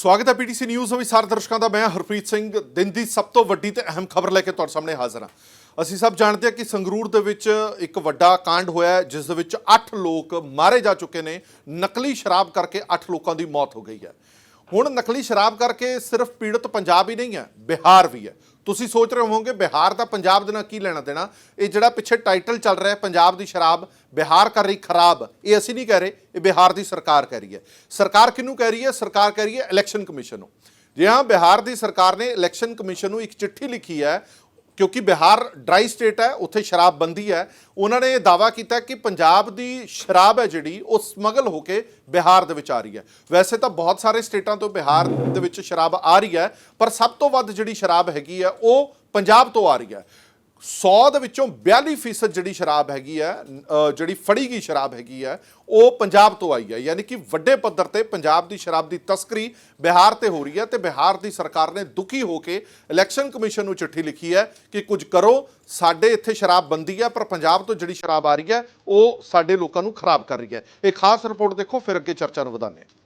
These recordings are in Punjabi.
ਸਵਾਗਤ ਹੈ ਪੀਟੀਸੀ ਨਿਊਜ਼ ਅਨੁਸਾਰ ਦਰਸ਼ਕਾਂ ਦਾ। ਮੈਂ ਹਰਪ੍ਰੀਤ ਸਿੰਘ ਦਿਨ ਦੀ ਸਭ ਤੋਂ ਵੱਡੀ ਤੇ ਅਹਿਮ ਖਬਰ ਲੈ ਕੇ ਤੁਹਾਡੇ ਸਾਹਮਣੇ ਹਾਜ਼ਰ ਹਾਂ। ਅਸੀਂ ਸਭ ਜਾਣਦੇ ਹਾਂ ਕਿ ਸੰਗਰੂਰ ਦੇ ਵਿੱਚ ਇੱਕ ਵੱਡਾ ਕਾਂਡ ਹੋਇਆ ਹੈ, ਜਿਸ ਦੇ ਵਿੱਚ 8 ਲੋਕ ਮਾਰੇ ਜਾ ਚੁੱਕੇ ਨੇ। ਨਕਲੀ ਸ਼ਰਾਬ ਕਰਕੇ 8 ਲੋਕਾਂ ਦੀ ਮੌਤ ਹੋ ਗਈ ਹੈ। ਹੁਣ ਨਕਲੀ ਸ਼ਰਾਬ ਕਰਕੇ ਸਿਰਫ ਪੀੜਤ ਪੰਜਾਬ ਹੀ ਨਹੀਂ ਹੈ, ਬਿਹਾਰ ਵੀ ਹੈ। ਤੁਸੀਂ ਸੋਚ ਰਹੇ ਹੋਵੋਗੇ, ਬਿਹਾਰ ਦਾ ਪੰਜਾਬ ਦੇ ਨਾਲ ਕੀ ਲੈਣਾ ਦੇਣਾ? ਇਹ ਜਿਹੜਾ ਪਿੱਛੇ ਟਾਈਟਲ ਚੱਲ ਰਿਹਾ ਪੰਜਾਬ ਦੀ ਸ਼ਰਾਬ, ਬਿਹਾਰ ਕਰ ਰਹੀ ਖਰਾਬ, ਇਹ ਅਸੀਂ ਨਹੀਂ ਕਹਿ ਰਹੇ, ਇਹ ਬਿਹਾਰ ਦੀ ਸਰਕਾਰ ਕਹਿ ਰਹੀ ਹੈ। ਸਰਕਾਰ ਕਿਹਨੂੰ ਕਹਿ ਰਹੀ ਹੈ? ਸਰਕਾਰ ਕਹਿ ਰਹੀ ਹੈ ਇਲੈਕਸ਼ਨ ਕਮਿਸ਼ਨ ਨੂੰ। ਜੀ ਹਾਂ, ਬਿਹਾਰ ਦੀ ਸਰਕਾਰ ਨੇ ਇਲੈਕਸ਼ਨ ਕਮਿਸ਼ਨ ਨੂੰ ਇੱਕ ਚਿੱਠੀ ਲਿਖੀ ਹੈ ਕਿਉਂਕਿ ਬਿਹਾਰ ਡਰਾਈ ਸਟੇਟ ਹੈ, ਉੱਥੇ ਸ਼ਰਾਬ ਬੰਦੀ ਹੈ। ਉਹਨਾਂ ਨੇ ਇਹ ਦਾਵਾ ਕੀਤਾ ਕਿ ਪੰਜਾਬ ਦੀ ਸ਼ਰਾਬ ਹੈ ਜਿਹੜੀ, ਉਹ ਸਮਗਲ ਹੋ ਕੇ ਬਿਹਾਰ ਦੇ ਵਿੱਚ ਆ ਰਹੀ ਹੈ। ਵੈਸੇ ਤਾਂ ਬਹੁਤ ਸਾਰੇ ਸਟੇਟਾਂ ਤੋਂ ਬਿਹਾਰ ਦੇ ਵਿੱਚ ਸ਼ਰਾਬ ਆ ਰਹੀ ਹੈ, ਪਰ ਸਭ ਤੋਂ ਵੱਧ ਜਿਹੜੀ ਸ਼ਰਾਬ ਹੈਗੀ ਹੈ, ਉਹ ਪੰਜਾਬ ਤੋਂ ਆ ਰਹੀ ਹੈ। 100 ਦੇ ਵਿੱਚੋਂ 42% ਜਿਹੜੀ ਸ਼ਰਾਬ ਹੈਗੀ ਹੈ ਜਿਹੜੀ ਫੜੀ ਗਈ ਸ਼ਰਾਬ ਹੈਗੀ ਹੈ, ਉਹ ਪੰਜਾਬ ਤੋਂ ਆਈ ਹੈ। ਯਾਨੀ ਕਿ ਵੱਡੇ ਪੱਧਰ ਤੇ ਪੰਜਾਬ ਦੀ ਸ਼ਰਾਬ ਦੀ ਤਸਕਰੀ ਬਿਹਾਰ ਤੇ ਹੋ ਰਹੀ ਹੈ ਤੇ ਬਿਹਾਰ ਦੀ ਸਰਕਾਰ ਨੇ ਦੁਖੀ ਹੋ ਕੇ ਇਲੈਕਸ਼ਨ ਕਮਿਸ਼ਨ ਨੂੰ ਚਿੱਠੀ ਲਿਖੀ ਹੈ ਕਿ ਕੁਝ ਕਰੋ, ਸਾਡੇ ਇੱਥੇ ਸ਼ਰਾਬ ਬੰਦੀ ਹੈ, ਪਰ ਪੰਜਾਬ ਤੋਂ ਜਿਹੜੀ ਸ਼ਰਾਬ ਆ ਰਹੀ ਹੈ, ਉਹ ਸਾਡੇ ਲੋਕਾਂ ਨੂੰ ਖਰਾਬ ਕਰ ਰਹੀ ਹੈ। ਇਹ ਖਾਸ ਰਿਪੋਰਟ ਦੇਖੋ, ਫਿਰ ਅੱਗੇ ਚਰਚਾ ਨੂੰ ਵਧਾਉਂਦੇ ਹਾਂ।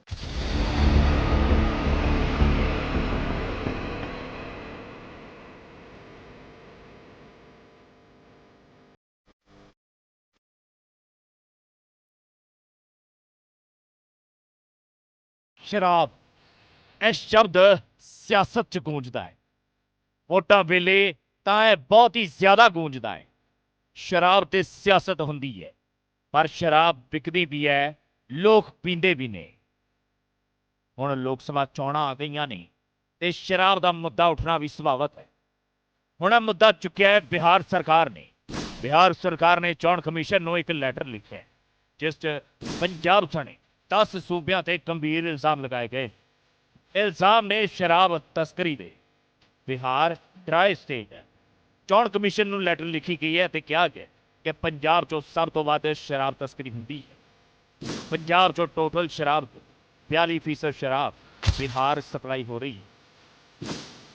ਸ਼ਰਾਬ। ਇਹ ਸ਼ਬਦ ਸਿਆਸਤ 'ਚ ਗੂੰਜਦਾ ਹੈ। ਵੋਟਾਂ ਵੇਲੇ ਤਾਂ ਇਹ ਬਹੁਤ ਹੀ ਜ਼ਿਆਦਾ ਗੂੰਜਦਾ ਹੈ। ਸ਼ਰਾਬ ਤੇ ਸਿਆਸਤ ਹੁੰਦੀ ਹੈ, ਪਰ ਸ਼ਰਾਬ ਵਿਕਦੀ ਵੀ ਹੈ, ਲੋਕ ਪੀਂਦੇ ਵੀ ਨੇ। ਹੁਣ ਲੋਕ ਸਭਾ ਚੋਣਾਂ ਆ ਗਈਆਂ ਨੇ ਤੇ ਸ਼ਰਾਬ ਦਾ ਮੁੱਦਾ ਉੱਠਣਾ ਵੀ ਸੁਭਾਵਿਕ ਹੈ। ਹੁਣ ਇਹ ਮੁੱਦਾ ਚੁੱਕਿਆ ਹੈ ਬਿਹਾਰ ਸਰਕਾਰ ਨੇ। ਬਿਹਾਰ ਸਰਕਾਰ ਨੇ ਚੋਣ ਕਮਿਸ਼ਨ ਨੂੰ ਇੱਕ ਲੈਟਰ ਲਿਖਿਆ ਜਿਸ 'ਚ ਪੰਜਾਬ ਸਣੇ 10 ਸੂਬਿਆਂ ਤੇ ਗੰਭੀਰ ਇਲਜ਼ਾਮ ਲਗਾਏ ਗਏ। ਇਲਜ਼ਾਮ ਨੇ ਸ਼ਰਾਬ ਤਸਕਰੀ ਦੇ ਬਿਹਾਰ ਡਰਾਈ ਸਟੇਟ ਹੈ। ਚੋਣ ਕਮਿਸ਼ਨ ਨੂੰ ਲੈਟਰ ਲਿਖੀ ਗਈ ਹੈ ਤੇ ਕਿਹਾ ਗਿਆ ਕਿ ਪੰਜਾਬ 'ਚੋਂ ਸਭ ਤੋਂ ਵੱਧ ਸ਼ਰਾਬ ਤਸਕਰੀ ਹੁੰਦੀ ਹੈ। ਪੰਜਾਬ 'ਚੋਂ ਟੋਟਲ ਸ਼ਰਾਬ 42% ਸ਼ਰਾਬ ਬਿਹਾਰ ਸਪਲਾਈ ਹੋ ਰਹੀ ਹੈ।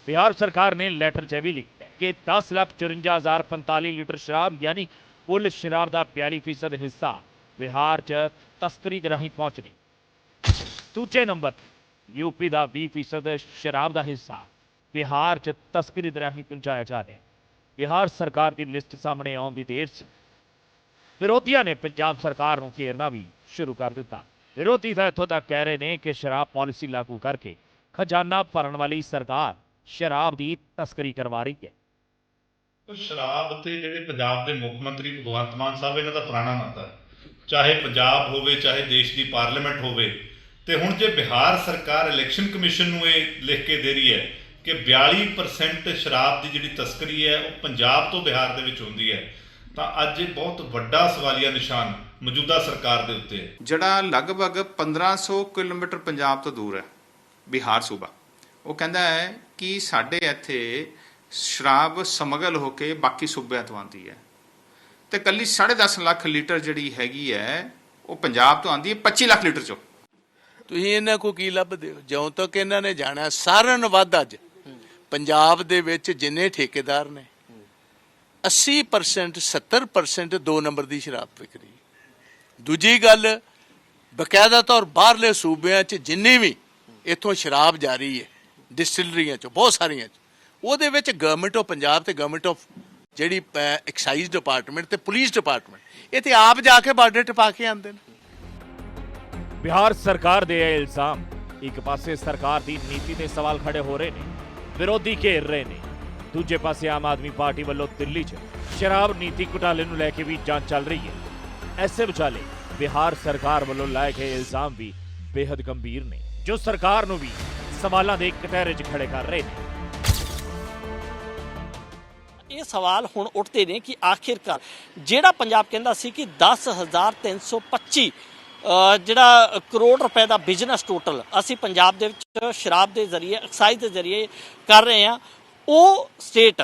ਬਿਹਾਰ ਸਰਕਾਰ ਨੇ ਲੈਟਰ 'ਚ ਇਹ ਵੀ ਲਿਖਿਆ ਹੈ ਕਿ 1054045 ਲੀਟਰ ਸ਼ਰਾਬ, ਯਾਨੀ ਕੁੱਲ ਸ਼ਰਾਬ ਦਾ 42% ਹਿੱਸਾ ਬਿਹਾਰ 'ਚ ਤਸਕਰੀ ਦੇ ਰਾਹੀਂ ਪਹੁੰਚ ਦੂਜੇ ਨੰਬਰ ਯੂਪੀ ਦਾ 20% ਸ਼ਰਾਬ ਦਾ ਹਿੱਸਾ ਬਿਹਾਰ 'ਚ ਤਸਕਰੀ ਦੇ ਰਾਹੀਂ ਪਹੁੰਚਾਇਆ ਜਾ ਰਿਹਾ ਬਿਹਾਰ ਸਰਕਾਰ ਦੀ ਲਿਸਟ ਸਾਹਮਣੇ ਆਉਣ ਦੀ ਦੇਰ 'ਚ ਵਿਰੋਧੀਆਂ ਨੇ ਪੰਜਾਬ ਸਰਕਾਰ ਨੂੰ ਘੇਰਨਾ ਵੀ ਸ਼ੁਰੂ ਕਰ ਦਿੱਤਾ। ਵਿਰੋਧੀ ਤਾਂ ਇੱਥੋਂ ਤੱਕ ਕਹਿ ਰਹੇ ਨੇ ਕਿ ਸ਼ਰਾਬ ਪਾਲਿਸੀ ਲਾਗੂ ਕਰਕੇ ਖਜ਼ਾਨਾ ਭਰਨ ਵਾਲੀ ਸਰਕਾਰ ਸ਼ਰਾਬ ਦੀ ਤਸਕਰੀ ਕਰਵਾ ਰਹੀ ਹੈ। ਸ਼ਰਾਬ ਤੇ ਜਿਹੜੇ ਪੰਜਾਬ ਦੇ ਮੁੱਖ ਮੰਤਰੀ ਭਗਵੰਤ ਮਾਨ ਸਾਹਿਬ, ਇਹਨਾਂ ਦਾ ਪੁਰਾਣਾ ਨਾਤਾ ਹੈ। ਚਾਹੇ ਪੰਜਾਬ ਹੋਵੇ, ਚਾਹੇ ਦੇਸ਼ ਦੀ ਪਾਰਲੀਮੈਂਟ ਹੋਵੇ, ਤੇ ਹੁਣ ਜੇ ਬਿਹਾਰ ਸਰਕਾਰ ਇਲੈਕਸ਼ਨ ਕਮਿਸ਼ਨ ਨੂੰ ਇਹ ਲਿਖ ਕੇ ਦੇ ਰਹੀ ਹੈ ਕਿ 42% ਸ਼ਰਾਬ ਦੀ ਜਿਹੜੀ ਤਸਕਰੀ ਹੈ, ਉਹ ਪੰਜਾਬ ਤੋਂ ਬਿਹਾਰ ਦੇ ਵਿੱਚ ਹੁੰਦੀ ਹੈ, ਤਾਂ ਅੱਜ ਇਹ ਬਹੁਤ ਵੱਡਾ ਸਵਾਲੀਆ ਨਿਸ਼ਾਨ ਮੌਜੂਦਾ ਸਰਕਾਰ ਦੇ ਉੱਤੇ ਹੈ। ਜਿਹੜਾ ਲਗਭਗ 1500 ਕਿਲੋਮੀਟਰ ਪੰਜਾਬ ਤੋਂ ਦੂਰ ਹੈ, ਬਿਹਾਰ ਸੂਬਾ, ਉਹ ਕਹਿੰਦਾ ਹੈ ਕਿ ਸਾਡੇ ਇੱਥੇ ਸ਼ਰਾਬ ਸਮਗਲ ਹੋ ਕੇ ਬਾਕੀ ਸੂਬਿਆਂ ਤੋਂ ਆਉਂਦੀ ਹੈ। ਤੇ ਕੱਲੀ 10.5 ਲੱਖ ਲੀਟਰ ਜਿਹੜੀ ਹੈਗੀ ਹੈ, ਉਹ ਪੰਜਾਬ ਤੋਂ ਆਉਂਦੀ ਹੈ 25 ਲੱਖ ਲੀਟਰ ਚੋਂ। ਤੁਸੀਂ ਇਹਨਾਂ ਕੋ ਕੀ ਲੱਭਦੇ ਹੋ? ਜਿਉਂ ਤੱਕ ਇਹਨਾਂ ਨੇ ਜਾਣਾ ਸਾਰਿਆਂ ਨੂੰ ਵੱਧ ਅੱਜ ਪੰਜਾਬ ਦੇ ਵਿੱਚ ਜਿੰਨੇ ਠੇਕੇਦਾਰ ਨੇ 80% 70% ਦੋ ਨੰਬਰ ਦੀ ਸ਼ਰਾਬ ਵਿਕਰੀ। ਦੂਜੀ ਗੱਲ, ਬਕਾਇਦਾ ਤੌਰ ਬਾਹਰਲੇ ਸੂਬਿਆਂ 'ਚ ਜਿੰਨੀ ਵੀ ਇੱਥੋਂ ਸ਼ਰਾਬ ਜਾਰੀ ਹੈ, ਡਿਸਟਿਲਰੀਆਂ 'ਚ, ਬਹੁਤ ਸਾਰੀਆਂ 'ਚ, ਉਹਦੇ ਵਿੱਚ ਗਵਰਨਮੈਂਟ ਆਫ ਪੰਜਾਬ ਤੇ ਗਵਰਨਮੈਂਟ ਆਫ ਜਿਹੜੀ ਐਕਸਾਈਜ਼ ਡਿਪਾਰਟਮੈਂਟ ਤੇ ਪੁਲਿਸ ਡਿਪਾਰਟਮੈਂਟ ਇਹ ਤੇ ਆਪ ਜਾ ਕੇ ਬਾਰਡਰ ਟਪਾ ਕੇ ਆਉਂਦੇ ਨੇ। ਬਿਹਾਰ ਸਰਕਾਰ ਦੇ ਇਹ ਇਲਜ਼ਾਮ, ਇੱਕ ਪਾਸੇ ਸਰਕਾਰ ਦੀ ਨੀਤੀ ਤੇ ਸਵਾਲ ਖੜੇ ਹੋ ਰਹੇ ਨੇ, ਵਿਰੋਧੀ ਘੇਰ ਰਹੇ ਨੇ। ਦੂਜੇ ਪਾਸੇ ਆਮ ਆਦਮੀ ਪਾਰਟੀ ਵੱਲੋਂ ਦਿੱਲੀ 'ਚ ਸ਼ਰਾਬ ਨੀਤੀ ਘੁਟਾਲੇ ਨੂੰ ਲੈ ਕੇ ਵੀ ਜਾਂਚ ਚੱਲ ਰਹੀ ਹੈ। ਐਸੇ ਵਿਚਾਲੇ ਬਿਹਾਰ ਸਰਕਾਰ ਵੱਲੋਂ ਲਾਏ ਗਏ ਇਲਜ਼ਾਮ ਵੀ ਬੇहद ਗੰਭੀਰ ਨੇ, ਜੋ ਸਰਕਾਰ ਨੂੰ ਵੀ ਸਵਾਲਾਂ ਦੇ ਕਟਹਿਰੇ 'ਚ ਖੜੇ ਕਰ ਰਹੇ ਨੇ। ਸਵਾਲ ਹੁਣ ਉੱਠਦੇ ਨੇ ਕਿ ਆਖਿਰਕਾਰ ਜਿਹੜਾ ਪੰਜਾਬ ਕਹਿੰਦਾ ਸੀ ਕਿ 10325 ਜਿਹੜਾ ਕਰੋੜ ਰੁਪਏ ਦਾ ਬਿਜ਼ਨਸ ਟੋਟਲ ਅਸੀਂ ਪੰਜਾਬ ਦੇ ਵਿੱਚ ਸ਼ਰਾਬ ਦੇ ਜ਼ਰੀਏ, ਐਕਸਾਈਜ਼ ਦੇ ਜ਼ਰੀਏ ਕਰ ਰਹੇ ਹਾਂ, ਉਹ ਸਟੇਟ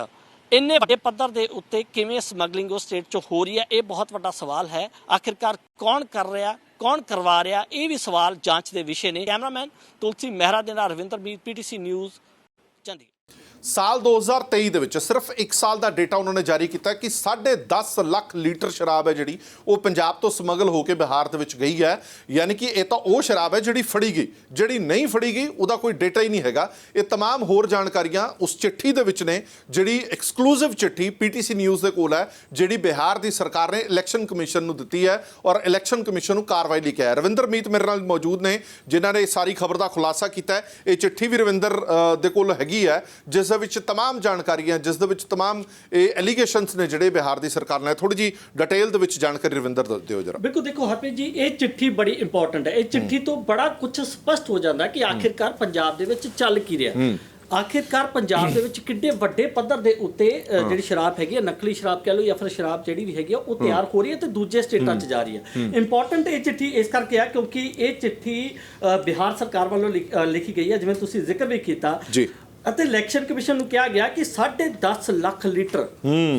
ਇੰਨੇ ਵੱਡੇ ਪੱਧਰ ਦੇ ਉੱਤੇ ਕਿਵੇਂ ਸਮਗਲਿੰਗ ਉਹ ਸਟੇਟ 'ਚ ਹੋ ਰਹੀ ਹੈ, ਇਹ ਬਹੁਤ ਵੱਡਾ ਸਵਾਲ ਹੈ। ਆਖਿਰਕਾਰ ਕੌਣ ਕਰ ਰਿਹਾ, ਕੌਣ ਕਰਵਾ ਰਿਹਾ, ਇਹ ਵੀ ਸਵਾਲ ਜਾਂਚ ਦੇ ਵਿਸ਼ੇ ਨੇ। ਕੈਮਰਾਮੈਨ ਤੁਲਸੀ ਮਹਿਰਾ ਦੇ ਨਾਲ ਰਵਿੰਦਰ ਮੀਰ ਪੀਟੀਸੀ ਨਿਊਜ਼ ਸਾਲ 2023 ਦੇ ਵਿੱਚ ਸਿਰਫ 1 ਸਾਲ ਦਾ ਡੇਟਾ ਉਹਨਾਂ ਨੇ ਜਾਰੀ ਕੀਤਾ ਕਿ 10.5 ਲੱਖ ਲੀਟਰ ਸ਼ਰਾਬ ਹੈ ਜਿਹੜੀ ਉਹ ਪੰਜਾਬ ਤੋਂ ਸਮਗਲ ਹੋ ਕੇ ਬਿਹਾਰ ਦੇ ਵਿੱਚ ਗਈ ਹੈ ਯਾਨੀ ਕਿ ਇਹ ਤਾਂ ਉਹ ਸ਼ਰਾਬ ਹੈ ਜਿਹੜੀ ਫੜੀ ਗਈ ਜਿਹੜੀ ਨਹੀਂ ਫੜੀ ਗਈ ਉਹਦਾ ਕੋਈ ਡੇਟਾ ਹੀ ਨਹੀਂ ਹੈਗਾ ਇਹ तमाम ਹੋਰ ਜਾਣਕਾਰੀਆਂ ਉਸ ਚਿੱਠੀ ਦੇ ਵਿੱਚ ਨੇ ਜਿਹੜੀ ਐਕਸਕਲੂਸਿਵ ਚਿੱਠੀ ਪੀਟੀਸੀ ਨਿਊਜ਼ ਦੇ ਕੋਲ ਹੈ ਜਿਹੜੀ ਬਿਹਾਰ ਦੀ ਸਰਕਾਰ ਨੇ ਇਲੈਕਸ਼ਨ ਕਮਿਸ਼ਨ ਨੂੰ ਦਿੱਤੀ ਹੈ ਔਰ ਇਲੈਕਸ਼ਨ ਕਮਿਸ਼ਨ ਨੂੰ ਕਾਰਵਾਈ ਲਈ ਕਿਹਾ ਹੈ ਰਵਿੰਦਰ ਮੀਤ ਮੇਰੇ ਨਾਲ ਮੌਜੂਦ ਨੇ ਜਿਨ੍ਹਾਂ ਨੇ ਇਹ ਸਾਰੀ ਖਬਰ ਦਾ ਖੁਲਾਸਾ ਕੀਤਾ ਹੈ ਇਹ ਚਿੱਠੀ ਵੀ ਰਵਿੰਦਰ ਅ, ਦੇ ਕੋਲ ਹੈਗੀ ਹੈ ਜਿਸ ਦੇ ਵਿੱਚ तमाम ਜਾਣਕਾਰੀਆਂ ਜਿਸ ਦੇ ਵਿੱਚ तमाम ਇਹ ਐਲੀਗੇਸ਼ਨਸ ਨੇ ਜਿਹੜੇ ਬਿਹਾਰ ਦੀ ਸਰਕਾਰ ਨੇ ਥੋੜੀ ਜੀ ਡਿਟੇਲ ਦੇ ਵਿੱਚ ਜਾਣਕਾਰੀ ਰਵਿੰਦਰ ਦ- ਦਿਓ ਜਰਾ ਬਿਲਕੁਲ ਦੇਖੋ ਹਰਪ੍ਰੀਤ ਜੀ ਇਹ ਚਿੱਠੀ ਬੜੀ ਇੰਪੋਰਟੈਂਟ ਹੈ ਇਹ ਚਿੱਠੀ ਤੋਂ ਬੜਾ ਕੁਝ ਸਪਸ਼ਟ ਹੋ ਜਾਂਦਾ ਕਿ ਆਖਿਰਕਾਰ ਪੰਜਾਬ ਦੇ ਵਿੱਚ ਚੱਲ ਕੀ ਰਿਹਾ ਆਖਿਰਕਾਰ ਪੰਜਾਬ ਦੇ ਵਿੱਚ ਕਿੱਡੇ ਵੱਡੇ ਪੱਧਰ ਦੇ ਉੱਤੇ ਅ, ਜਿਹੜੀ ਸ਼ਰਾਬ ਹੈਗੀ ਹੈ ਨਕਲੀ ਸ਼ਰਾਬ ਕਹਿ ਲਓ ਜਾਂ ਫਿਰ ਸ਼ਰਾਬ ਜਿਹੜੀ ਵੀ ਹੈਗੀ ਆ ਉਹ ਤਿਆਰ ਹੋ ਰਹੀ ਹੈ ਤੇ ਦੂਜੇ ਸਟੇਟਾਂ 'ਚ ਜਾ ਰਹੀ ਹੈ ਇੰਪੋਰਟੈਂਟ ਇਹ ਚਿੱਠੀ ਇਸ ਕਰਕੇ ਆ ਕਿਉਂਕਿ ਇਹ ਚਿੱਠੀ ਅ, ਬਿਹਾਰ ਸਰਕਾਰ ਵੱਲੋਂ ਲਿਖ- ਅ, ਲਿਖੀ ਗਈ ਹੈ ਜਿਵੇਂ ਤੁਸੀਂ ਜ਼ਿਕਰ ਵੀ ਕੀਤਾ ਜੀ। ਅਤੇ ਇਲੈਕਸ਼ਨ ਕਮਿਸ਼ਨ ਨੂੰ ਕਿਹਾ ਗਿਆ ਕਿ 10.5 ਲੱਖ ਲੀਟਰ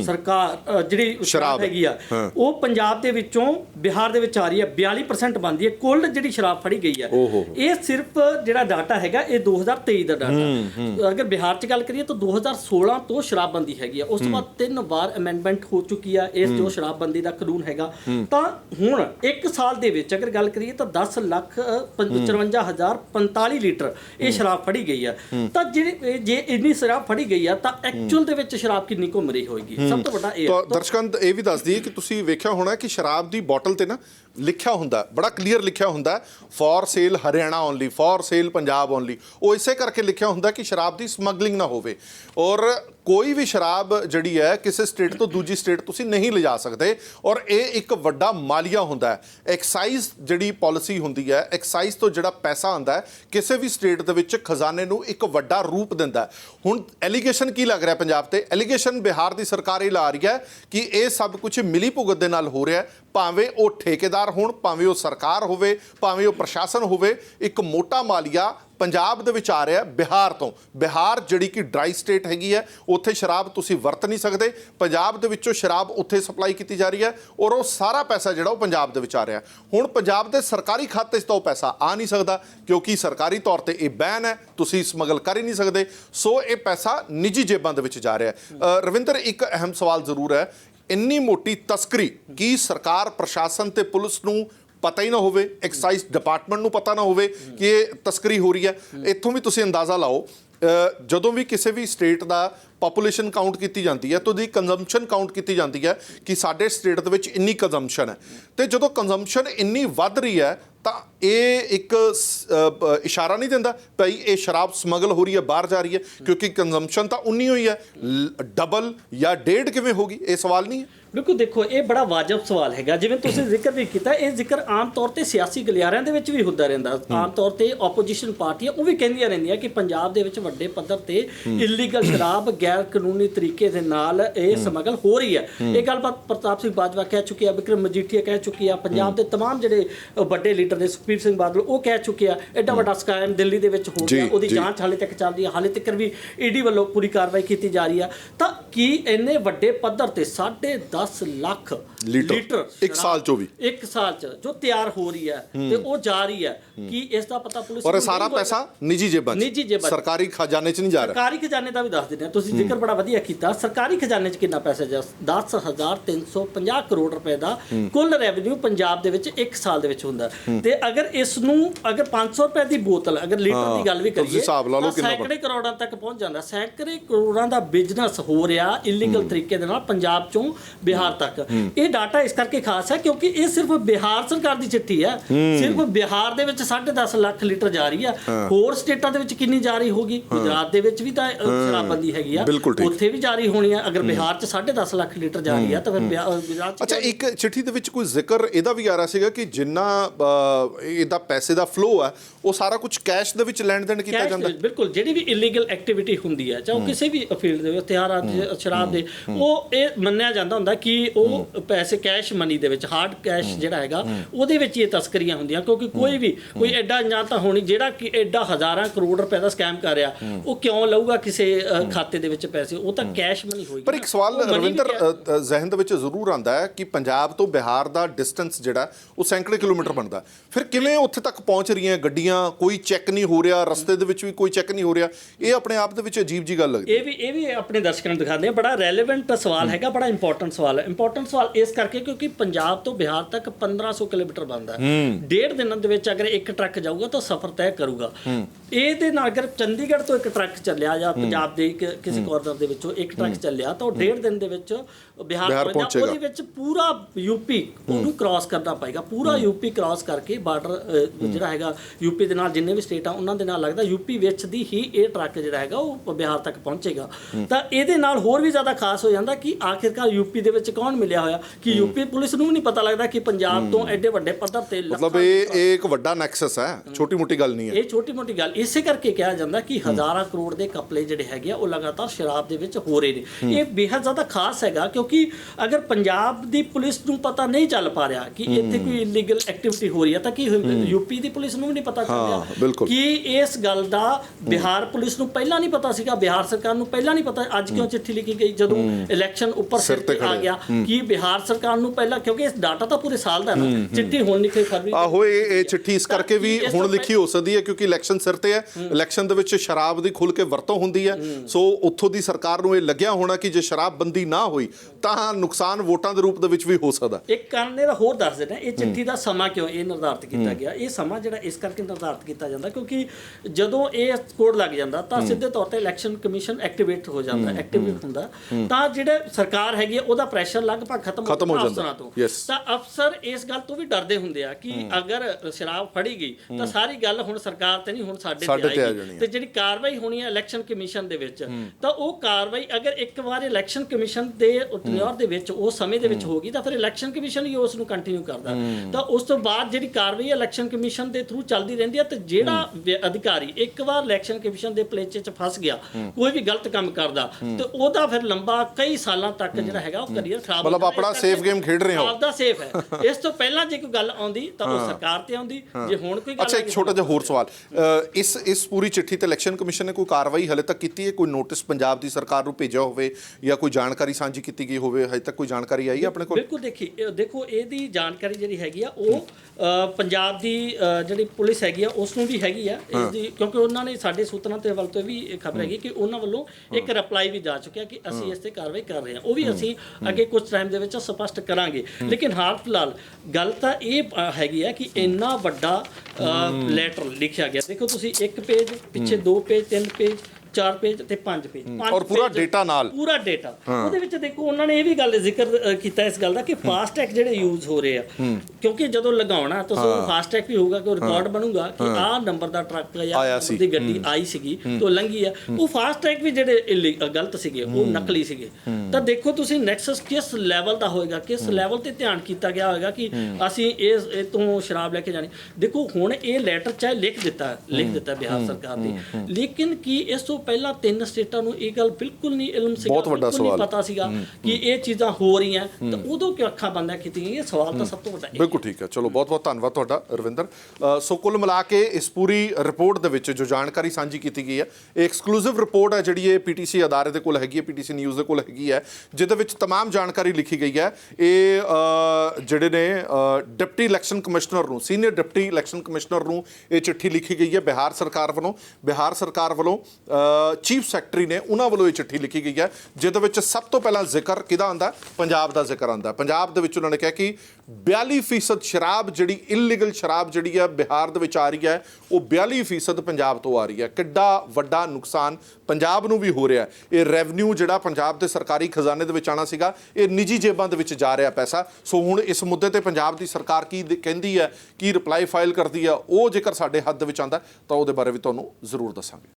ਸਰਕਾਰ ਅ, ਜਿਹੜੀ ਸ਼ਰਾਬ ਸ਼ਰਾਬ ਹੈਗੀ ਆ। ਉਹ ਪੰਜਾਬ ਦੇ ਵਿੱਚੋਂ ਬਿਹਾਰ ਦੇ ਵਿੱਚ ਆ ਰਹੀ ਹੈ 42% ਬਣਦੀ ਹੈ। ਕੁੱਲ ਜਿਹੜੀ ਸ਼ਰਾਬ ਫੜੀ ਗਈ ਹੈ ਓਹੋ। ਇਹ ਸਿਰਫ ਜਿਹੜਾ ਡਾਟਾ ਹੈਗਾ ਇਹ 2023 ਦਾ ਡਾਟਾ। ਅਗਰ ਬਿਹਾਰ 'ਚ ਗੱਲ ਕਰੀਏ ਤਾਂ 2016 ਤੋਂ ਸ਼ਰਾਬਬੰਦੀ ਹੈਗੀ ਆ। ਉਸ ਤੋਂ ਬਾਅਦ ਤਿੰਨ ਵਾਰ ਅਮੈਂਡਮੈਂਟ ਹੋ ਚੁੱਕੀ ਆ ਇਸ ਜੋ ਸ਼ਰਾਬਬੰਦੀ ਦਾ ਕਾਨੂੰਨ ਹੈਗਾ। ਤਾਂ ਹੁਣ 1 ਸਾਲ ਦੇ ਵਿੱਚ ਅਗਰ ਗੱਲ ਕਰੀਏ ਤਾਂ 10 ਲੱਖ ਅ, ਪੰਜ- 54045 ਲੀਟਰ ਇਹ ਸ਼ਰਾਬ ਫੜੀ ਗਈ ਆ। ਤਾਂ ਜਿਹੜੇ ਇਹ ਜੇ ਇੰਨੀ ਸ਼ਰਾਬ ਫੜੀ ਗਈ ਆ ਤਾਂ ਐਕਚੁਅਲ ਦੇ ਵਿੱਚ ਸ਼ਰਾਬ ਕਿੰਨੀ ਘੁੰਮ ਰਹੀ ਹੋਏਗੀ? ਸਭ ਤੋਂ ਵੱਡਾ ਇਹ ਤਾਂ ਹੈ ਦਰਸ਼ਕਾਂ ਨੂੰ ਇਹ ਵੀ ਦੱਸ ਦਈਏ ਕਿ ਤੁਸੀਂ ਵੇਖਿਆ ਹੋਣਾ ਕਿ ਸ਼ਰਾਬ ਦੀ ਬੋਟਲ ਤੇ ਨਾ ਲਿਖਿਆ ਹੁੰਦਾ, ਬੜਾ ਕਲੀਅਰ ਲਿਖਿਆ ਹੁੰਦਾ for sale Haryana only for sale Punjab only ਉਹ ਇਸੇ ਕਰਕੇ ਲਿਖਿਆ ਹੁੰਦਾ ਕਿ ਸ਼ਰਾਬ ਦੀ ਸਮਗਲਿੰਗ ਨਾ ਹੋਵੇ। ਔਰ ਕੋਈ ਵੀ ਸ਼ਰਾਬ ਜਿਹੜੀ ਹੈ, ਕਿਸੇ ਸਟੇਟ ਤੋਂ ਦੂਜੀ ਸਟੇਟ ਤੁਸੀਂ ਨਹੀਂ ਲਿਜਾ ਸਕਦੇ। ਔਰ ਇਹ ਇੱਕ ਵੱਡਾ ਮਾਲੀਆ ਹੁੰਦਾ ਹੈ। ਐਕਸਾਈਜ਼ ਜਿਹੜੀ ਪਾਲਿਸੀ ਹੁੰਦੀ ਹੈ ਐਕਸਾਈਜ਼ ਤੋਂ ਜਿਹੜਾ ਪੈਸਾ ਆਉਂਦਾ ਹੈ, ਕਿਸੇ ਵੀ ਸਟੇਟ ਦੇ ਵਿੱਚ ਖਜ਼ਾਨੇ ਨੂੰ ਇੱਕ ਵੱਡਾ ਰੂਪ ਦਿੰਦਾ ਹੈ। ਹੁਣ ਐਲੀਗੇਸ਼ਨ ਕੀ ਲੱਗ ਰਿਹਾ ਪੰਜਾਬ ਤੇ? ਐਲੀਗੇਸ਼ਨ ਬਿਹਾਰ ਦੀ ਸਰਕਾਰ ਇਹ ਲਾ ਰਹੀ ਹੈ ਕਿ ਇਹ ਸਭ ਕੁਝ ਮਿਲੀ ਭੁਗਤ ਦੇ ਨਾਲ ਹੋ ਰਿਹਾ ਭਾਵੇਂ ਉਹ ਠੇਕੇਦਾਰ ਹੋਣ ਭਾਵੇਂ ਉਹ ਸਰਕਾਰ ਹੋਵੇ, ਭਾਵੇਂ ਉਹ ਪ੍ਰਸ਼ਾਸਨ ਹੋਵੇ, ਇੱਕ ਮੋਟਾ ਮਾਲੀਆ ਪੰਜਾਬ ਦੇ ਵਿੱਚ ਆ ਰਿਹਾ ਬਿਹਾਰ ਤੋਂ। ਬਿਹਾਰ ਜਿਹੜੀ ਕਿ ਡਰਾਈ ਸਟੇਟ ਹੈਗੀ ਹੈ, ਉੱਥੇ ਸ਼ਰਾਬ ਤੁਸੀਂ ਵਰਤ ਨਹੀਂ ਸਕਦੇ। ਪੰਜਾਬ ਦੇ ਵਿੱਚੋਂ ਸ਼ਰਾਬ ਉੱਥੇ ਸਪਲਾਈ ਕੀਤੀ ਜਾ ਰਹੀ ਹੈ ਔਰ ਉਹ ਸਾਰਾ ਪੈਸਾ ਜਿਹੜਾ ਉਹ ਪੰਜਾਬ ਦੇ ਵਿੱਚ ਆ ਰਿਹਾ ਹੁਣ ਪੰਜਾਬ ਦੇ ਸਰਕਾਰੀ ਖਾਤੇ 'ਚ ਤਾਂ ਉਹ ਪੈਸਾ ਆ ਨਹੀਂ ਸਕਦਾ ਕਿਉਂਕਿ ਸਰਕਾਰੀ ਤੌਰ ਤੇ ਇਹ ਬੈਨ ਹੈ, ਤੁਸੀਂ ਸਮਗਲ ਕਰ ਹੀ ਨਹੀਂ ਸਕਦੇ। ਸੋ ਇਹ ਪੈਸਾ ਨਿੱਜੀ ਜੇਬਾਂ ਦੇ ਵਿੱਚ ਜਾ ਰਿਹਾ ਰਵਿੰਦਰ, ਇੱਕ ਅਹਿਮ ਸਵਾਲ ਜ਼ਰੂਰ ਹੈ ਇੰਨੀ ਮੋਟੀ ਤਸਕਰੀ ਕੀ ਸਰਕਾਰ, ਪ੍ਰਸ਼ਾਸਨ ਤੇ ਪੁਲਿਸ ਨੂੰ ਪਤਾ ਹੀ ਨਾ ਹੋਵੇ ਐਕਸਾਈਜ਼ ਡਿਪਾਰਟਮੈਂਟ ਨੂੰ ਪਤਾ ਨਾ ਹੋਵੇ ਕਿ ਇਹ ਤਸਕਰੀ ਹੋ ਰਹੀ ਹੈ। ਇੱਥੋਂ ਵੀ ਤੁਸੀਂ ਅੰਦਾਜ਼ਾ ਲਾਓ ਜਦੋਂ ਵੀ ਕਿਸੇ ਵੀ ਸਟੇਟ ਦਾ ਪੋਪੂਲੇਸ਼ਨ ਕਾਊਂਟ ਕੀਤੀ ਜਾਂਦੀ ਹੈ ਤਾਂ ਉਹਦੀ ਕੰਜ਼ੰਪਸ਼ਨ ਕਾਊਂਟ ਕੀਤੀ ਜਾਂਦੀ ਹੈ ਕਿ ਸਾਡੇ ਸਟੇਟ ਦੇ ਵਿੱਚ ਇੰਨੀ ਕੰਜ਼ੰਪਸ਼ਨ ਹੈ। ਤੇ ਜਦੋਂ ਕੰਜ਼ੰਪਸ਼ਨ ਇੰਨੀ ਵੱਧ ਰਹੀ ਹੈ ਤਾਂ ਇਹ ਇੱਕ ਸ- ਅ, ਬ- ਇਸ਼ਾਰਾ ਨਹੀਂ ਦਿੰਦਾ ਭਈ ਇਹ ਸ਼ਰਾਬ ਸਮਗਲ ਹੋ ਰਹੀ ਹੈ ਬਾਹਰ ਜਾ ਰਹੀ ਹੈ ਕਿਉਂਕਿ ਕੰਜ਼ੰਪਸ਼ਨ ਤਾਂ ਉਨੀ ਹੋਈ ਹੈ ਡਬਲ ਜਾਂ ਡੇਢ ਕਿਵੇਂ ਹੋਗੀ ਇਹ ਸਵਾਲ ਨਹੀਂ ਹੈ ਬਿਲਕੁਲ ਦੇਖੋ ਇਹ ਬੜਾ ਵਾਜਬ ਸਵਾਲ ਹੈਗਾ ਜਿਵੇਂ ਤੁਸੀਂ ਜ਼ਿਕਰ ਵੀ ਕੀਤਾ ਇਹ ਜ਼ਿਕਰ ਆਮ ਤੌਰ ਤੇ ਸਿਆਸੀ ਗਲਿਆਰਿਆਂ ਦੇ ਵਿੱਚ ਵੀ ਹੁੰਦਾ ਰਹਿੰਦਾ ਆਮ ਤੌਰ ਤੇ ਆਪੋਜੀਸ਼ਨ ਪਾਰਟੀਆਂ ਉਹ ਵੀ ਕਹਿੰਦੀਆਂ ਰਹਿੰਦੀਆਂ ਕਿ ਪੰਜਾਬ ਦੇ ਵਿੱਚ ਵੱਡੇ ਪੱਧਰ ਤੇ ਇਲੀਗਲ ਸ਼ਰਾਬ ਗੈਰ ਕਾਨੂੰਨੀ ਤਰੀਕੇ ਦੇ ਨਾਲ ਇਹ ਸਮਗਲ ਹੋ ਰਹੀ ਹੈ ਇਹ ਗੱਲਬਾਤ ਪ੍ਰਤਾਪ ਸਿੰਘ ਬਾਜਵਾ ਕਹਿ ਚੁੱਕੇ ਆ ਵਿਕਰਮ ਮਜੀਠੀਆ ਕਹਿ ਚੁੱਕੇ ਆ ਪੰਜਾਬ ਦੇ तमाम ਜਿਹੜੇ ਅ, ਵੱਡੇ ਲੀਡਰ ਨੇ ਸੁਖਬੀਰ ਸਿੰਘ ਬਾਦਲ ਉਹ ਕਹਿ ਚੁੱਕੇ ਆ ਐਡਾ ਵੱਡਾ ਸਕਾਮ ਦਿੱਲੀ ਦੇ ਵਿੱਚ ਹੋ ਗਿਆ ਉਹਦੀ। ਜਾਂਚ ਹਾਲੇ ਤੱਕ ਚੱਲ ਰਹੀ ਹੈ ਹਾਲੇ ਤੱਕ ਵੀ ਈਡੀ ਵੱਲੋਂ ਪੂਰੀ ਕਾਰਵਾਈ ਕੀਤੀ ਜਾ ਰਹੀ ਹੈ ਤਾਂ ਕੀ ਇੰਨੇ ਵੱਡੇ ਪੱਧਰ ਤੇ 10.5 ਲੱਖ ਲੀਟਰ, ਇੱਕ ਸਾਲ ਚੋਂ ਵੀ। ਇੱਕ ਸਾਲ ਚ ਜੋ ਤਿਆਰ ਹੋ ਰਹੀ ਹੈ ਤੇ ਉਹ ਜਾ ਰਹੀ ਹੈ ਕੀ ਇਸ ਦਾ ਪਤਾ ਪੁਲਿਸ ਔਰ ਨੂੰ ਸਾਰਾ ਨਹੀਂ ਹੋਏਗਾ? ਪੈਸਾ ਨਿੱਜੀ ਜੇਬਾਂ 'ਚ ਨਿੱਜੀ ਜੇਬਾਂ। ਸਰਕਾਰੀ ਖਜ਼ਾਨੇ 'ਚ ਨਹੀਂ ਜਾ ਰਿਹਾ ਸਰਕਾਰੀ ਖਜ਼ਾਨੇ ਦਾ ਵੀ ਦੱਸ ਦਿੰਦੇ ਹਾਂ ਤੁਸੀਂ ਜ਼ਿਕਰ ਬੜਾ ਵਧੀਆ ਕੀਤਾ ਸਰਕਾਰੀ ਖਜ਼ਾਨੇ 'ਚ ਕਿੰਨਾ ਪੈਸਾ ਜਾ 10350 ਕਰੋੜ ਰੁਪਏ ਦਾ ਕੁੱਲ ਰੈਵਨਿਊ ਪੰਜਾਬ ਦੇ ਵਿੱਚ 1 ਸਾਲ ਦੇ ਵਿੱਚ ਹੁੰਦਾ ਤੇ ਅਗਰ ਇਸ ਨੂੰ ਅਗਰ 500 ਰੁਪਏ ਦੀ ਬੋਤਲ ਅਗਰ ਲੀਟਰ ਹਾਂ, ਦੀ ਗੱਲ ਵੀ ਤੁਸੀਂ ਕਰੀਏ ਹਿਸਾਬ ਲਾ ਲਓ ਕਿੰਨਾ ਸੈਂਕੜੇ ਕਰੋੜਾਂ ਤੱਕ ਪਹੁੰਚ ਜਾਂਦਾ। ਸੈਂਕੜੇ ਕਰੋੜਾਂ ਦਾ ਬਿਜ਼ਨਸ ਹੋ ਰਿਹਾ ਇਲੀਗਲ ਤਰੀਕੇ ਦੇ ਨਾਲ ਪੰਜਾਬ ਚੋਂ ਬਿਹਾਰ ਤੱਕ। ਇਹ ਡਾਟਾ ਇਸ ਕਰਕੇ ਖਾਸ ਹੈ ਕਿਉਂਕਿ ਇਹ ਸਿਰਫ ਬਿਹਾਰ ਸਰਕਾਰ ਦੀ ਚਿੱਠੀ ਹੈ। ਸਿਰਫ ਬਿਹਾਰ ਦੇ ਵਿੱਚ 10.5 ਲੱਖ ਲੀਟਰ ਜਾ ਰਹੀ ਹੈ। ਹੋਰ ਸਟੇਟਾਂ ਦੇ ਵਿੱਚ ਕਿੰਨੀ ਜਾ ਰਹੀ ਹੋਗੀ ਗੁਜਰਾਤ ਦੇ ਵਿੱਚ ਵੀ ਤਾਂ ਸ਼ਰਾਬਬੰਦੀ ਹੈਗੀ ਆ। ਉੱਥੇ ਵੀ ਜਾਰੀ ਹੋਣੀ ਆ ਅਗਰ ਬਿਹਾਰ 'ਚ 10.5 ਲੱਖ ਲੀਟਰ ਜਾ ਰਹੀ ਆ ਤਾਂ ਫਿਰ ਗੁਜਰਾਤ 'ਚ ਅੱਛਾ ਇੱਕ ਚਿੱਠੀ ਦੇ ਵਿੱਚ ਕੋਈ ਜ਼ਿਕਰ ਇਹਦਾ ਵੀ ਆ ਰਿਹਾ ਸੀਗਾ ਕਿ ਜਿੰਨਾ ਇਹਦਾ ਪੈਸੇ ਦਾ ਫਲੋ ਹੈ ਉਹ ਸਾਰਾ ਕੁਝ ਕੈਸ਼ ਦੇ ਵਿੱਚ ਲੈਣ ਦੇਣ ਕੀਤਾ ਜਾਂਦਾ। ਬਿਲਕੁਲ ਜਿਹੜੀ ਵੀ ਇਲੀਗਲ ਐਕਟੀਵਿਟੀ ਹੁੰਦੀ ਹੈ ਚਾਹੇ ਕਿਸੇ ਵੀ ਫੀਲਡ ਦੇ ਵਿੱਚ ਹਥਿਆਰਾਂ ਦੇ ਸ਼ਰਾਬ ਦੇ ਉਹ ਇਹ ਮੰਨਿਆ ਜਾਂਦਾ ਹੁੰਦਾ ਕਿ ਉਹ ਪੈਸੇ ਕੈਸ਼ ਮਨੀ ਦੇ ਵਿੱਚ ਹਾਰਡ ਕੈਸ਼ ਜਿਹੜਾ ਹੈਗਾ ਉਹਦੇ ਵਿੱਚ ਇਹ ਤਸਕਰੀਆਂ ਹੁੰਦੀਆਂ ਕਿਉਂਕਿ ਕੋਈ ਵੀ ਕੋਈ ਐਡਾ ਜਾਂ ਤਾਂ ਹੋਣੀ ਜਿਹੜਾ ਕਿ ਐਡਾ ਹਜ਼ਾਰਾਂ ਕਰੋੜ ਰੁਪਏ ਦਾ ਸਕੈਮ ਕਰ ਰਿਹਾ ਉਹ ਕਿਉਂ ਲਊਗਾ ਕਿਸੇ ਖਾਤੇ ਦੇ ਵਿੱਚ ਪੈਸੇ? ਉਹ ਤਾਂ ਕੈਸ਼ ਮਨੀ ਹੋਏਗੀ ਪਰ। ਇੱਕ ਸਵਾਲ ਰਵਿੰਦਰ ਜ਼ਿਹਨ ਦੇ ਵਿੱਚ ਜ਼ਰੂਰ ਆਂਦਾ ਹੈ ਕਿ ਪੰਜਾਬ ਤੋਂ ਬਿਹਾਰ ਦਾ ਡਿਸਟੈਂਸ ਜਿਹੜਾ ਉਹ ਸੈਂਕੜੇ ਕਿਲੋਮੀਟਰ ਬਣਦਾ। ਫਿਰ ਕਿਵੇਂ ਉੱਥੇ ਤੱਕ ਪਹੁੰਚ ਰਹੀਆਂ ਗੱਡੀਆਂ? ਕੋਈ ਚੈੱਕ ਨਹੀਂ ਹੋ ਰਿਹਾ ਰਸਤੇ ਦੇ ਵਿੱਚ ਵੀ ਕੋਈ ਚੈੱਕ ਨਹੀਂ ਹੋ ਰਿਹਾ। ਇਹ ਆਪਣੇ ਆਪ ਦੇ ਵਿੱਚ ਅਜੀਬ ਜੀ ਗੱਲ ਲੱਗਦੀ ਇਹ ਵੀ ਇਹ ਵੀ ਆਪਣੇ ਦਰਸ਼ਕਾਂ ਨੂੰ ਦਿਖਾਉਂਦੇ ਆ। ਬੜਾ ਰੈਲੇਵੈਂਟ ਸਵਾਲ ਹੈਗਾ ਬੜਾ ਇੰਪੋਰਟੈਂਟ ਸਵਾਲ ਹੈ। ਇੰਪੋਰਟੈਂਟ ਸਵਾਲ ਇਸ ਕਰਕੇ ਕਿਉਂਕਿ ਪੰਜਾਬ ਤੋਂ ਬਿਹਾਰ ਤੱਕ 1500 ਕਿਲੋਮੀਟਰ ਬਣਦਾ ਡੇਢ ਦਿਨਾਂ ਦੇ ਵਿੱਚ ਅਗਰ ਇੱਕ ਟਰੱਕ ਜਾਊਗਾ ਤਾਂ ਸਫ਼ਰ ਤੈਅ ਕਰੂਗਾ। ਇਹਦੇ ਨਾਲ ਅਗਰ ਚੰਡੀਗੜ੍ਹ ਤੋਂ ਇੱਕ ਟਰੱਕ ਚੱਲਿਆ ਜਾਂ ਪੰਜਾਬ ਦੇ ਕਿਸੇ ਕਾਰਨਰ ਦੇ ਵਿੱਚੋਂ ਇੱਕ ਟਰੱਕ ਚੱਲਿਆ ਤਾਂ ਉਹ ਡੇਢ ਦਿਨ ਦੇ ਵਿੱਚ ਬਿਹਾਰ ਪਹੁੰਚੇਗਾ। ਉਹਦੇ ਵਿੱਚ ਪੂਰਾ ਯੂਪੀ ਉਹਨੂੰ ਕ੍ਰਾਸ ਕਰਨਾ ਪਏਗਾ। ਪੂਰਾ ਯੂਪੀ ਕ੍ਰਾਸ ਕਰਕੇ ਬਾਰਡਰ ਜਿਹੜਾ ਹੈਗਾ ਯੂਪੀ ਦੇ ਨਾਲ ਜਿੰਨੇ ਵੀ ਸਟੇਟ ਆ ਉਹਨਾਂ ਦੇ ਨਾਲ ਲੱਗਦਾ ਯੂਪੀ ਵਿੱਚ ਦੀ ਹੀ ਇਹ ਟਰੱਕ ਜਿਹੜਾ ਹੈਗਾ ਉਹ ਬਿਹਾਰ ਤੱਕ ਪਹੁੰਚੇਗਾ। ਤਾਂ ਇਹਦੇ ਨਾਲ ਹੋਰ ਵੀ ਜ਼ਿਆਦਾ ਖਾਸ ਹੋ ਜਾਂਦਾ ਕਿ ਆਖਿਰਕਾਰ ਯੂਪੀ ਦੇ ਵਿੱਚ ਕੌਣ ਮਿਲਿਆ ਹੋਇਆ? ਕਿ ਯੂਪੀ ਪੁਲਿਸ ਨੂੰ ਵੀ ਨਹੀਂ ਪਤਾ ਲੱਗਦਾ ਕਿ ਪੰਜਾਬ ਤੋਂ ਐਡੇ ਵੱਡੇ ਪੱਧਰ ਤੇ ਮਤਲਬ ਇਹ ਇੱਕ ਵੱਡਾ ਨੈਕਸਸ ਹੈ ਛੋਟੀ ਮੋਟੀ ਗੱਲ ਨਹੀਂ ਹੈ। ਇਹ ਛੋਟੀ ਮੋਟੀ ਗੱਲ ਇਸੇ ਕਰਕੇ ਕਿਹਾ ਜਾਂਦਾ ਕਿ ਹਜ਼ਾਰਾਂ ਕਰੋੜ ਦੇ ਕਪਲੇ ਜਿਹੜੇ ਹੈਗੇ ਆ ਉਹ ਲਗਾਤਾਰ ਸ਼ਰਾਬ ਦੇ ਵਿੱਚ ਹੋ ਰਹੇ ਨੇ। ਇਹ ਬੇहद ਜ਼ਿਆਦਾ ਖਾਸ ਹੈਗਾ ਕਿਉਂਕਿ ਅਗਰ ਪੰਜਾਬ ਦੀ ਪੁਲਿਸ ਨੂੰ ਪਤਾ ਨਹੀਂ ਚੱਲ ਪਾ ਰਿਹਾ ਕਿ ਇੱਥੇ ਕੋਈ ਇਲੀਗਲ ਐਕਟੀਵਿਟੀ ਹੋ ਰਹੀ ਹੈ ਤਾਂ ਕੀ ਯੂਪੀ ਦੀ ਪੁਲਿਸ ਨੂੰ ਵੀ ਨਹੀਂ ਪਤਾ ਚੱਲ ਹਾਂ, ਰਿਹਾ ਬਿਲਕੁਲ। ਕਿ ਇਸ ਗੱਲ ਦਾ ਬਿਹਾਰ ਪੁਲਿਸ ਨੂੰ ਪਹਿਲਾਂ ਨਹੀਂ ਪਤਾ ਸੀਗਾ? ਬਿਹਾਰ ਸਰਕਾਰ ਨੂੰ ਪਹਿਲਾਂ ਨਹੀਂ ਪਤਾ? ਅੱਜ ਕਿਉਂ ਚਿੱਠੀ ਲਿਖੀ ਗਈ? ਜਦੋਂ ਇਲੈਕਸ਼ਨ ਉੱਪਰ ਸਿਰ ਤੇ ਆ। ਗਿਆ। ਕਿ ਬਿਹਾਰ ਸਰਕਾਰ ਨੂੰ ਪਹਿਲਾਂ? ਕਿਉਂਕਿ ਇਸ ਡਾਟਾ ਤਾਂ ਪੂਰੇ ਸਾਲ ਦਾ ਹੈ ਨਾ। ਚਿੱਠੀ ਹੁਣ ਲਿਖੀ ਫਰਵਰੀ ਆਹੋ ਇਹ ਇਹ ਚਿੱਠੀ ਇਸ ਕਰਕੇ ਵੀ ਹੁਣ ਲਿਖੀ ਹੋ ਸਕਦੀ ਹੈ ਕਿਉਂਕਿ ਇਲੈਕਸ਼ਨ ਸਿਰ ਤੇ ਹੈ। ਇਲੈਕਸ਼ਨ ਦੇ ਵਿੱਚ ਸ਼ਰਾਬ ਦੀ ਖੁੱਲ ਕੇ ਵਰਤੋਂ ਹੁੰਦੀ ਹੈ। ਸੋ ਉੱਥੋਂ ਦੀ ਸਰਕਾਰ ਨੂੰ ਇਹ ਲੱਗਿਆ ਹੋਣਾ ਕਿ ਜੇ ਸ਼ਰਾਬਬੰਦੀ ਨਾ ਹੋਈ ਤਾਂ ਨੁਕਸਾਨ ਵੋਟਾਂ ਦੇ ਰੂਪ ਦੇ ਵਿੱਚ ਵੀ ਹੋ ਸਕਦਾ। ਇੱਕ ਕਾਰਨ ਇਹਦਾ ਹੋਰ ਦੱਸ ਦੇਣਾ ਇਹ ਚਿੱਠੀ ਦਾ ਸਮਾਂ ਕਿਉਂ? ਇਹ ਨਿਰਧਾਰਿਤ ਕੀਤਾ ਗਿਆ। ਇਹ ਸਮਾਂ ਜਿਹੜਾ ਇਸ ਕਰਕੇ ਨਿਰਧਾਰਿਤ ਕੀਤਾ ਜਾਂਦਾ ਕਿਉਂਕਿ ਜਦੋਂ ਇਹ ਕੋਡ ਲੱਗ ਜਾਂਦਾ ਤਾਂ ਸਿੱਧੇ ਤੌਰ ਤੇ ਇਲੈਕਸ਼ਨ ਕਮਿਸ਼ਨ ਐਕਟੀਵੇਟ ਹੋ ਜਾਂਦਾ ਐਕਟੀਵੇਟ ਹੁੰਦਾ। ਤਾਂ ਜਿਹੜੇ ਸਰਕਾਰ ਹੈਗੀ ਉਹਦਾ ਪ੍ਰੈਸ਼ਰ ਲਗਭਗ ਖਤਮ ਹੋ ਜਾਂਦਾ। ਤੋਂ। ਅਫਸਰ ਇਸ ਗੱਲ ਤੋਂ ਵੀ ਡਰਦੇ ਹੁੰਦੇ ਆ ਕਿ ਅਗਰ ਸ਼ਰਾਬ ਫੜੀ ਗਈ ਤਾਂ ਸਾਰੀ ਗੱਲ ਹੁਣ ਸਰਕਾਰ ਤੇ ਨਹੀਂ ਹੁਣ ਸਾਡੇ ਤੇ ਆ ਆਏਗੀ। ਤੇ ਜਿਹੜੀ ਕਾਰਵਾਈ ਹੋਣੀ ਹੈ ਇਲੈਕਸ਼ਨ ਕਮਿਸ਼ਨ ਦੇ ਵਿੱਚ ਤਾਂ ਉਹ ਕਾਰਵਾਈ ਅਗਰ ਇੱਕ ਵਾਰ ਇਲੈਕਸ਼ਨ ਕਮਿਸ਼ਨ ਦੇ ਟਨਿਓਰ ਦੇ ਵਿੱਚ ਉਸ ਸਮੇਂ ਦੇ ਵਿੱਚ ਹੋਗੀ ਤਾਂ ਫਿਰ ਇਲੈਕਸ਼ਨ ਕਮਿਸ਼ਨ ਹੀ ਉਸ ਨੂੰ ਕੰਟੀਨਿਊ ਕਰਦਾ। ਤਾਂ ਉਸ ਤੋਂ ਬਾਅਦ ਜਿਹੜੀ ਕਾਰਵਾਈ ਇਲੈਕਸ਼ਨ ਕਮਿਸ਼ਨ ਦੇ ਥਰੂ ਚੱਲਦੀ ਰਹਿੰਦੀ ਹੈ ਤੇ ਜਿਹੜਾ ਅਧਿਕਾਰੀ ਇੱਕ ਵਾਰ ਇਲੈਕਸ਼ਨ ਕਮਿਸ਼ਨ ਦੇ ਪਲੇਚੇ 'ਚ ਫਸ ਗਿਆ ਕੋਈ ਵੀ ਗਲਤ ਕੰਮ ਕਰਦਾ ਤੇ ਉਹਦਾ ਫਿਰ ਲੰਬਾ ਕਈ ਸਾਲਾਂ ਤੱਕ ਜਿਹੜਾ ਹੈਗਾ ਉਹ ਕਰੀਅਰ ਖਰਾਬ ਹੋ ਮਤਲਬ। ਆਪਣਾ safe game ਖੇਡ ਰਹੇ ਹੋ। ਆਪਦਾ ਸੇਫ ਹੈ। ਇਸ ਤੋਂ ਪਹਿਲਾਂ ਜੇ ਕੋਈ ਗੱਲ ਆਉਂਦੀ ਤਾਂ ਉਹ ਸਰਕਾਰ ਤੇ ਆਉਂਦੀ। ਜੇ ਹੁਣ ਕੋਈ ਗੱਲ ਅੱਛਾ ਇੱਕ ਛੋਟਾ ਜਿਹਾ ਹੋਰ ਸਵਾਲ। ਇਸ ਇਸ ਪੂਰੀ ਚਿੱਠੀ ਤੇ ਇਲੈਕਸ਼ਨ ਕਮਿਸ਼ਨ ਨੇ ਕੋਈ ਕਾਰਵਾਈ ਹਲੇ ਤੱਕ ਕੀਤੀ ਹੈ? ਕੋਈ ਨੋਟਿਸ ਪੰਜਾਬ ਦੀ ਸਰਕਾਰ ਨੂੰ ਭੇਜਿਆ ਹੋਵੇ ਜਾਂ ਕੋਈ ਜਾਣਕਾਰੀ ਸਾਂਝੀ ਕੀਤੀ ਗਈ ਹੋਵੇ? ਹਜੇ ਤੱਕ ਕੋਈ ਜਾਣਕਾਰੀ ਆਈ ਹੈ ਆਪਣੇ ਕੋਲ? ਬਿਲਕੁਲ ਦੇਖੀ ਦੇਖੋ ਇਹਦੀ ਜਾਣਕਾਰੀ ਜਿਹੜੀ ਹੈਗੀ ਆ ਉਹ ਅ, ਪੰਜਾਬ ਦੀ ਜਿਹੜੀ ਪੁਲਿਸ ਹੈਗੀ ਆ ਉਸ ਨੂੰ ਵੀ ਹੈਗੀ ਆ ਇਸ ਦੀ ਕਿਉਂਕਿ ਉਹਨਾਂ ਨੇ ਸਾਡੇ ਸੂਤਰਾਂ ਤੇ ਵੱਲ ਤੋਂ ਵੀ ਖਬਰ ਹੈਗੀ ਕਿ ਉਹਨਾਂ ਵੱਲੋਂ ਇੱਕ ਰਿਪਲਾਈ ਵੀ ਜਾ ਚੁੱਕਿਆ ਕਿ ਅਸੀਂ ਇਸ ਤੇ ਕਾਰਵਾਈ ਕਰ ਰਹੇ ਹਾਂ। ਉਹ ਵੀ ਅਸੀਂ ਅੱਗੇ ਕੁਝ ਟਾਈਮ ਦੇ ਵਿੱਚ ਸਪਸ਼ਟ ਕਰਾਂਗੇ। ਲੇਕਿਨ ਹਾਲ ਫਿਲਹਾਲ ਗੱਲ ਤਾਂ ਇਹ ਹੈਗੀ ਆ ਕਿ ਇੰਨਾ ਵੱਡਾ ਲੈਟਰ ਲਿਖਿਆ ਗਿਆ। ਦੇਖੋ ਤੁਸੀਂ ਇੱਕ ਪੇਜ ਪਿੱਛੇ ਦੋ ਪੇਜ ਤਿੰਨ ਪੇਜ ਚਾਰ ਪੇਜ ਤੇ ਪੰਜ ਪੇਜ ਔਰ ਪੂਰਾ data ਨਾਲ। ਪੂਰਾ ਡੇਟਾ ਉਹਦੇ ਵਿੱਚ ਦੇਖੋ ਉਹਨਾਂ ਨੇ ਇਹ ਵੀ ਗੱਲ ਜ਼ਿਕਰ ਕੀਤਾ ਇਸ ਗੱਲ ਦਾ ਕਿ ਫਾਸਟ ਟੈਗ ਜਿਹੜੇ ਯੂਜ਼ ਹੋ ਰਹੇ ਆ। ਕਿਉਂਕਿ ਜਦੋਂ ਲਗਾਉਣਾ ਤਾਂ ਸੋ ਫਾਸਟ ਟੈਗ ਵੀ ਹੋਊਗਾ ਕਿ ਰਿਕਾਰਡ ਬਣੂਗਾ ਕਿ ਆਹ ਨੰਬਰ ਦਾ ਟਰੱਕ ਜਾਂ। ਦੀ ਗੱਡੀ ਆਈ ਸੀਗੀ ਤੋਂ ਲੰਗੀ ਆ। ਉਹ ਫਾਸਟ ਟੈਗ ਵੀ ਜਿਹੜੇ ਗਲਤ ਸੀਗੇ ਉਹ ਨਕਲੀ ਸੀਗੇ। ਤਾਂ ਦੇਖੋ ਤੁਸੀਂ ਨੈਕਸਸ ਕਿਸ ਲੈਵਲ ਦਾ ਹੋਏਗਾ ਕਿਸ ਲੈਵਲ ਤੇ ਧਿਆਨ ਕੀਤਾ ਗਿਆ ਹੋਏਗਾ ਕਿ ਅਸੀਂ ਇਸ ਇਹ ਤੋਂ ਸ਼ਰਾਬ ਲੈ ਕੇ ਜਾਣੀ। ਦੇਖੋ ਹੁਣ ਇਹ ਲੈਟਰ ਚਾਹੇ ਲਿਖ ਦਿੱਤਾ ਲਿਖ ਦਿੱਤਾ ਬਿਹਾਰ ਸਰਕਾਰ ਨੇ ਲੇਕਿਨ ਕੀ ਇਸ ਤੋਂ ਪਹਿਲਾਂ ਤਿੰਨ ਸਟੇਟਾਂ ਨੂੰ ਇਹ ਗੱਲ ਬਿਲਕੁਲ ਨਹੀਂ ਇਲਮ ਸੀਗਾ ਬਹੁਤ ਵੱਡਾ ਬਿਲਕੁਲ ਨਹੀਂ ਸਵਾਲ। ਪਤਾ ਸੀਗਾ ਕਿ ਇਹ ਚੀਜ਼ਾਂ ਹੋ ਰਹੀਆਂ ਤਾਂ ਉਦੋਂ ਕਿਉਂ ਅੱਖਾਂ ਬੰਦ ਕੀਤੀਆਂ ਗਈਆਂ ਇਹ ਸਵਾਲ ਤਾਂ ਸਭ ਤੋਂ ਵੱਡਾ ਇਹ ਬਿਲਕੁਲ ਠੀਕ ਹੈ ਚਲੋ ਬਹੁਤ ਬਹੁਤ ਧੰਨਵਾਦ ਤੁਹਾਡਾ ਰਵਿੰਦਰ ਅ, ਸੋ ਕੁੱਲ ਮਿਲਾ ਕੇ ਇਸ ਪੂਰੀ ਰਿਪੋਰਟ ਦੇ ਵਿੱਚ ਜੋ ਜਾਣਕਾਰੀ ਸਾਂਝੀ ਕੀਤੀ ਗਈ ਹੈ ਇਹ ਐਕਸਕਲੂਸਿਵ ਰਿਪੋਰਟ ਹੈ ਜਿਹੜੀ ਇਹ ਪੀਟੀਸੀ ਅਦਾਰੇ ਦੇ ਕੋਲ ਹੈਗੀ ਹੈ ਪੀਟੀਸੀ ਨਿਊਜ਼ ਦੇ ਕੋਲ ਹੈਗੀ ਹੈ ਜਿਹਦੇ ਵਿੱਚ तमाम ਜਾਣਕਾਰੀ ਲਿਖੀ ਗਈ ਹੈ ਇਹ ਅ, ਜਿਹੜੇ ਨੇ ਅ, ਡਿਪਟੀ ਇਲੈਕਸ਼ਨ ਕਮਿਸ਼ਨਰ ਨੂੰ ਸੀਨੀਅਰ ਡਿਪਟੀ ਇਲੈਕਸ਼ਨ ਕਮਿਸ਼ਨਰ ਨੂੰ ਇਹ ਚਿੱਠੀ ਲਿਖੀ ਗਈ ਹੈ ਬਿਹਾਰ ਸਰਕਾਰ ਵੱਲੋਂ ਬਿਹਾਰ ਸਰਕਾਰ ਵੱਲੋਂ ਚੀਫ ਸੈਕਟਰੀ ਨੇ ਉਹਨਾਂ ਵੱਲੋਂ ਇਹ ਚਿੱਠੀ ਲਿਖੀ ਗਈ ਹੈ, ਜਿਹਦੇ ਵਿੱਚ ਸਭ ਤੋਂ ਪਹਿਲਾਂ ਜ਼ਿਕਰ ਕਿਹਦਾ ਆਂਦਾ ਪੰਜਾਬ ਦਾ ਜ਼ਿਕਰ ਆਂਦਾ ਪੰਜਾਬ ਦੇ ਵਿੱਚ ਉਹਨਾਂ ਨੇ ਕਿਹਾ ਕਿ 42% ਸ਼ਰਾਬ ਜਿਹੜੀ ਇਲੀਗਲ ਸ਼ਰਾਬ ਜਿਹੜੀ ਹੈ ਬਿਹਾਰ ਦੇ ਵਿੱਚ ਆ ਰਹੀ ਹੈ, ਉਹ 42% ਪੰਜਾਬ ਤੋਂ ਆ ਰਹੀ ਹੈ। ਕਿੱਡਾ ਵੱਡਾ ਨੁਕਸਾਨ ਪੰਜਾਬ ਨੂੰ ਵੀ ਹੋ ਰਿਹਾ ਇਹ ਰੈਵਨਿਊ ਜਿਹੜਾ ਪੰਜਾਬ ਦੇ ਸਰਕਾਰੀ ਖਜ਼ਾਨੇ ਦੇ ਵਿੱਚ ਆਣਾ ਸੀਗਾ, ਇਹ ਨਿੱਜੀ ਜੇਬਾਂ ਦੇ ਵਿੱਚ ਜਾ ਰਿਹਾ ਪੈਸਾ। ਸੋ ਹੁਣ ਇਸ ਮੁੱਦੇ ਤੇ ਪੰਜਾਬ ਦੀ ਸਰਕਾਰ ਕੀ ਕਹਿੰਦੀ ਹੈ, ਕੀ ਰਿਪਲਾਈ ਫਾਈਲ ਕਰਦੀ ਹੈ, ਉਹ ਜੇਕਰ ਸਾਡੇ ਹੱਥ ਦੇ ਵਿੱਚ ਆਂਦਾ ਤਾਂ ਉਹਦੇ ਬਾਰੇ ਵੀ ਤੁਹਾਨੂੰ ਜ਼ਰੂਰ ਦੱਸਾਂਗੇ।